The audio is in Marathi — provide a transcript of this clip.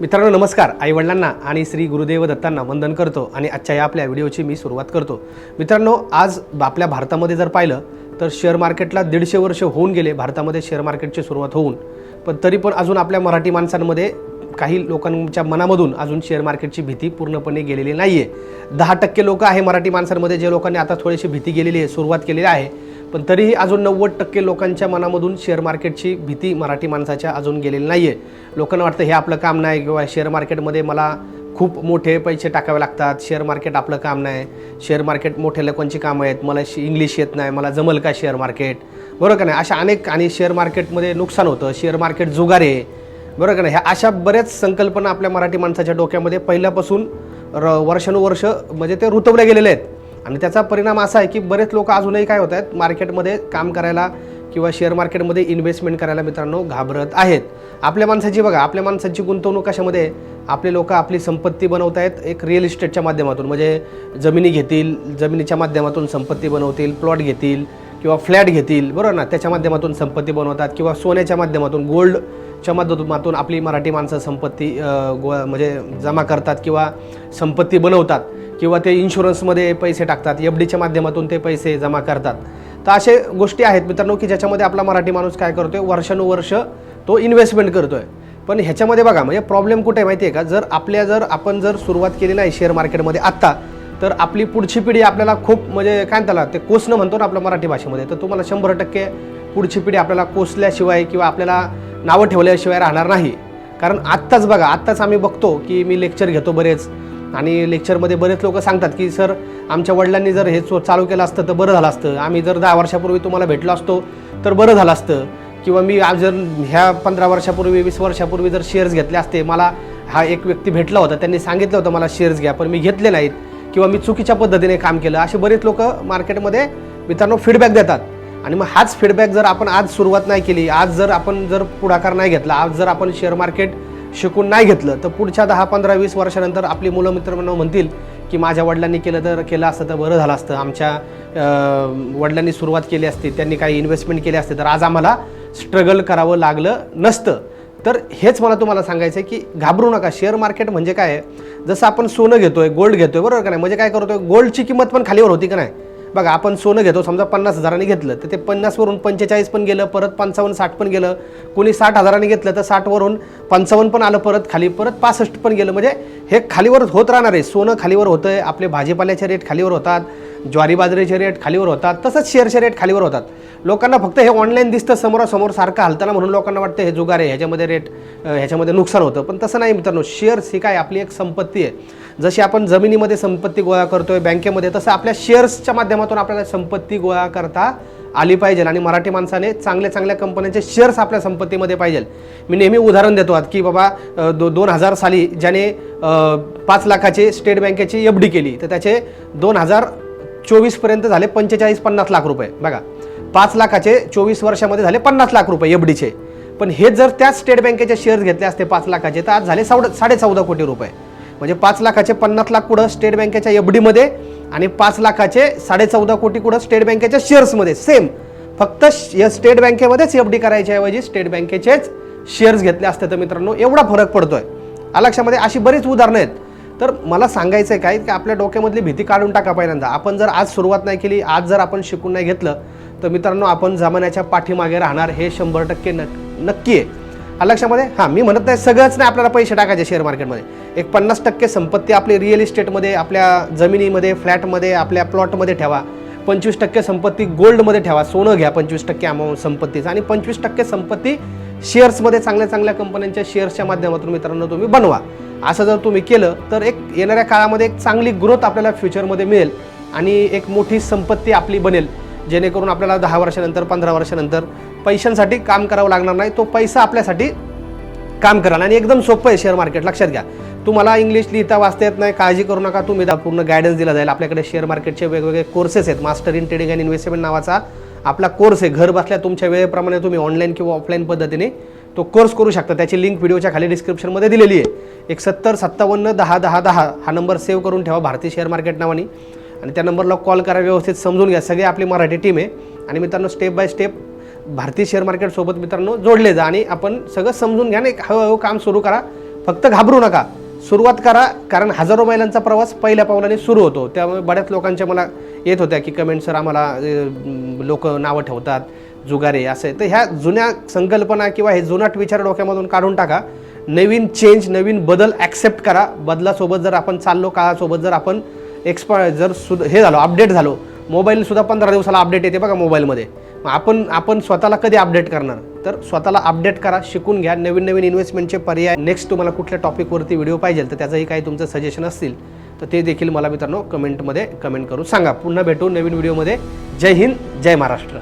मित्रांनो नमस्कार. आईवडिलांना आणि श्री गुरुदेव दत्तांना वंदन करतो आणि आजच्या या आपल्या व्हिडिओची मी सुरुवात करतो. मित्रांनो आज आपल्या भारतामध्ये जर पाहिलं तर शेअर मार्केटला दीडशे वर्ष होऊन गेले भारतामध्ये शेअर मार्केटची सुरुवात होऊन. पण तरी पण अजून आपल्या मराठी माणसांमध्ये काही लोकांच्या मनामधून अजून शेअर मार्केटची भीती पूर्णपणे गेलेली नाही आहे दहा टक्के लोक आहे मराठी माणसांमध्ये जे लोकांनी आता थोडीशी भीती गेलेली आहे सुरुवात केलेली आहे. पण तरीही अजून नव्वद टक्के लोकांच्या मनामधून शेअर मार्केटची भीती मराठी माणसाच्या अजून गेलेली नाही आहे लोकांना वाटतं हे आपलं काम नाही किंवा शेअर मार्केटमध्ये मला खूप मोठे पैसे टाकावे लागतात शेअर मार्केट आपलं काम नाही. शेअर मार्केट मोठ्या लोकांची कामं आहेत मला इंग्लिश येत नाही मला जमल का शेअर मार्केट बरोबर का नाही? अशा अनेक आणि शेअर मार्केटमध्ये नुकसान होतं शेअर मार्केट जुगार आहे. बरोबर का नाही? ह्या अशा बऱ्याच संकल्पना आपल्या मराठी माणसाच्या डोक्यामध्ये पहिल्यापासून र वर्षानुवर्ष म्हणजे ते रुतवले गेलेले आहेत. आणि त्याचा परिणाम असा आहे की बरेच लोक अजूनही काय होत आहेत मार्केटमध्ये काम करायला किंवा शेअर मार्केटमध्ये इन्व्हेस्टमेंट करायला मित्रांनो घाबरत आहेत. आपल्या माणसाची बघा आपल्या माणसाची गुंतवणूक कशामध्ये आपले लोक आपली संपत्ती बनवत आहेत एक रिअल इस्टेटच्या माध्यमातून. म्हणजे जमिनी घेतील जमिनीच्या माध्यमातून संपत्ती बनवतील प्लॉट घेतील किंवा फ्लॅट घेतील बरोबर ना? त्याच्या माध्यमातून संपत्ती बनवतात किंवा सोन्याच्या माध्यमातून गोल्डच्या माध्यमातून आपली मराठी माणसं संपत्ती गो म्हणजे जमा करतात किंवा संपत्ती बनवतात. किंवा ते इन्शुरन्समध्ये पैसे टाकतात एफ डीच्या माध्यमातून ते पैसे जमा करतात. तर असे गोष्टी आहेत मित्रांनो की ज्याच्यामध्ये आपला मराठी माणूस काय करतो आहे वर्षानुवर्ष तो इन्व्हेस्टमेंट आहे पण ह्याच्यामध्ये बघा म्हणजे प्रॉब्लेम कुठे आहे माहिती आहे का? जर आपल्या जर आपण जर सुरुवात केली नाही शेअर मार्केटमध्ये आत्ता तर आपली पुढची पिढी आपल्याला खूप म्हणजे काय त्याला ते कोसणं म्हणतो ना आपल्या मराठी भाषेमध्ये तर तुम्हाला शंभर टक्के पुढची पिढी आपल्याला कोसल्याशिवाय किंवा आपल्याला नावं ठेवल्याशिवाय राहणार नाही. कारण आत्ताच बघा आत्ताच आम्ही बघतो की मी लेक्चर घेतो बरेच. आणि लेक्चरमध्ये बरेच लोक सांगतात की सर आमच्या वडिलांनी जर हे चालू केलं असतं तर बरं झालं असतं. आम्ही जर दहा वर्षापूर्वी तुम्हाला भेटलो असतो तर बरं झालं असतं. किंवा मी आज जर ह्या पंधरा वर्षापूर्वी वीस वर्षापूर्वी जर शेअर्स घेतले असते मला हा एक व्यक्ती भेटला होता त्यांनी सांगितलं होतं मला शेअर्स घ्या पण मी घेतले नाहीत. किंवा मी चुकीच्या पद्धतीने काम केलं. असे बरेच लोक मार्केटमध्ये मित्रांनो फीडबॅक देतात. आणि मग हाच फीडबॅक जर आपण आज सुरुवात नाही केली आज जर आपण जर पुढाकार नाही घेतला आज जर आपण शेअर मार्केट शिकून नाही घेतलं तर पुढच्या दहा पंधरा वीस वर्षानंतर आपली मुलं मित्र म्हणतील की माझ्या वडिलांनी केलं तर केलं असतं तर बरं झालं असतं. आमच्या वडिलांनी सुरुवात केली असती त्यांनी काही इन्व्हेस्टमेंट केली असते तर आज आम्हाला स्ट्रगल करावं लागलं नसतं. तर हेच मला तुम्हाला सांगायचं आहे की घाबरू नका. शेअर मार्केट म्हणजे काय आहे? जसं आपण सोनं घेतोय गोल्ड घेतोय बरोबर का नाही? म्हणजे काय करतोय? गोल्डची किंमत पण खालीवर होती का नाही? बघा आपण सोनं घेतो समजा पन्नास हजारांनी घेतलं तर ते पन्नासवरून पंचेचाळीस पण गेलं परत पंचावन्न साठ पण गेलं. कोणी साठ हजारांनी घेतलं तर साठवरून पंचावन्न पण आलं परत खाली परत पासष्ट पण गेलं. म्हणजे हे खालीवर होत राहणार आहे. सोनं खालीवर होतं आहे आपले भाजीपाल्याचे रेट खालीवर होतात. ज्वारी बाजरीचे रेट खालीवर होतात तसंच शेअरचे रेट खालीवर होतात. लोकांना फक्त हे ऑनलाईन दिसतं समोरासमोर सारखं हलताना म्हणून लोकांना वाटतं हे जुगार आहे ह्याच्यामध्ये रेट ह्याच्यामध्ये नुकसान होतं. पण तसं नाही मित्रांनो शेअर्स ही काय आपली एक संपत्ती आहे. जशी आपण जमिनीमध्ये संपत्ती गोळा करतोय बँकेमध्ये तसं आपल्या शेअर्सच्या माध्यमातून आपल्याला संपत्ती गोळा करता आली पाहिजे. आणि मराठी माणसाने चांगल्या चांगल्या कंपन्यांचे शेअर्स आपल्या संपत्तीमध्ये पाहिजे. मी नेहमी उदाहरण देतो आत की बाबा दो दोन हजार साली ज्याने पाच लाखाची स्टेट बँकेची एफ डी केली तर त्याचे दोन हजार चोवीसपर्यंत झाले पंचेचाळीस पन्नास लाख रुपये. बघा पाच लाखाचे चोवीस वर्षामध्ये झाले पन्नास लाख रुपये एफ डीचे. पण हे जर त्याच स्टेट बँकेचे शेअर्स घेतले असते पाच लाखाचे तर आज झाले सावड साडे चौदा कोटी रुपये. म्हणजे पाच लाखाचे पन्नास लाख कुठं स्टेट बँकेच्या एफ डीमध्ये आणि पाच लाखाचे साडे चौदा कोटी कुठं स्टेट बँकेच्या शेअर्समध्ये सेम फक्त श- स्टेट बँकेमध्येच एफ डी करायच्याऐवजी स्टेट बँकेचेच शेअर्स घेतले असते तर मित्रांनो एवढा फरक पडतोय. लक्षामध्ये अशी बरीच उदाहरणं आहेत. तर मला सांगायचं आहे काय की आपल्या डोक्यामधली भीती काढून टाका पहिल्यांदा. आपण जर आज सुरुवात नाही केली आज जर आपण शिकून नाही घेतलं तर मित्रांनो आपण जमान्याच्या पाठीमागे राहणार हे शंभर टक्के नक नक्की आहे. हा लक्षामध्ये? हां मी म्हणत नाही सगळंच नाही आपल्याला पैसे टाकायचे शेअर मार्केटमध्ये एक पन्नास टक्के संपत्ती आपली रिअल इस्टेटमध्ये आपल्या जमिनीमध्ये फ्लॅटमध्ये आपल्या प्लॉटमध्ये ठेवा. पंचवीस टक्के संपत्ती गोल्डमध्ये ठेवा. सोनं घ्या पंचवीस टक्के अमाऊंट संपत्तीचं. आणि पंचवीस टक्के संपत्ती शेअर्समध्ये चांगल्या चांगल्या कंपन्यांच्या शेअर्सच्या माध्यमातून मित्रांनो तुम्ही बनवा. असं जर तुम्ही केलं तर एक येणाऱ्या काळामध्ये एक चांगली ग्रोथ आपल्याला फ्युचरमध्ये मिळेल आणि एक मोठी संपत्ती आपली बनेल. जेणेकरून आपल्याला दहा वर्षानंतर पंधरा वर्षानंतर पैशांसाठी काम करावं लागणार नाही तो पैसा आपल्यासाठी काम कराल. आणि एकदम सोपं आहे शेअर मार्केट लक्षात घ्या. तुम्हाला इंग्लिश लिहिता वाचता येत नाही काळजी करू नका तुम्ही. पूर्ण गायडन्स दिला जाईल. आपल्याकडे शेअर मार्केटचे वेगवेगळे कोर्सेस आहेत. Master in trading and investment नावाचा आपला कोर्स आहे घर बसल्या तुमच्या वेळेप्रमाणे तुम्ही ऑनलाईन किंवा ऑफलाईन पद्धतीने तो कोर्स करू शकता. त्याची लिंक व्हिडिओच्या खाली डिस्क्रिप्शनमध्ये दिलेली आहे. एक सत्तर सत्तावन्न दहा दहा दहा हा नंबर सेव्ह करून ठेवा भारतीय शेअर मार्केट नावाने. आणि त्या नंबरला कॉल करा व्यवस्थित समजून घ्या. सगळी आपली मराठी टीम आहे. आणि मित्रांनो स्टेप बाय स्टेप भारतीय शेअर मार्केटसोबत मित्रांनो जोडले जा आणि आपण सगळं समजून घ्या आणि एक हळूहळू काम सुरू करा. फक्त घाबरू नका. सुरुवात करा कारण हजारो मैलांचा प्रवास पहिल्या पावलाने सुरू होतो. त्यामुळे बऱ्याच लोकांच्या मला येत होत्या की कमेंट सर आम्हाला लोक नावं ठेवतात जुगारे असे. तर ह्या जुन्या संकल्पना किंवा हे जुनाट विचार डोक्यामधून काढून टाका. नवीन चेंज नवीन बदल ॲक्सेप्ट करा. बदलासोबत जर आपण चाललो काळासोबत जर आपण एक्सपा जर सुद हे झालो अपडेट झालो. मोबाईलसुद्धा पंधरा दिवसाला अपडेट येते बघा मोबाईलमध्ये आपण आपण स्वतःला कधी अपडेट करणार? तर स्वतःला अपडेट करा शिकून घ्या. नवीन नवीन इन्व्हेस्टमेंटचे पर्याय. नेक्स्ट तुम्हाला कुठल्या टॉपिकवरती व्हिडिओ पाहिजे तर त्याचंही काही तुमचं सजेशन असतील तर ते देखील मला मित्रांनो कमेंटमध्ये कमेंट करून सांगा. पुन्हा भेटू नवीन व्हिडिओमध्ये जय हिंद जय महाराष्ट्र.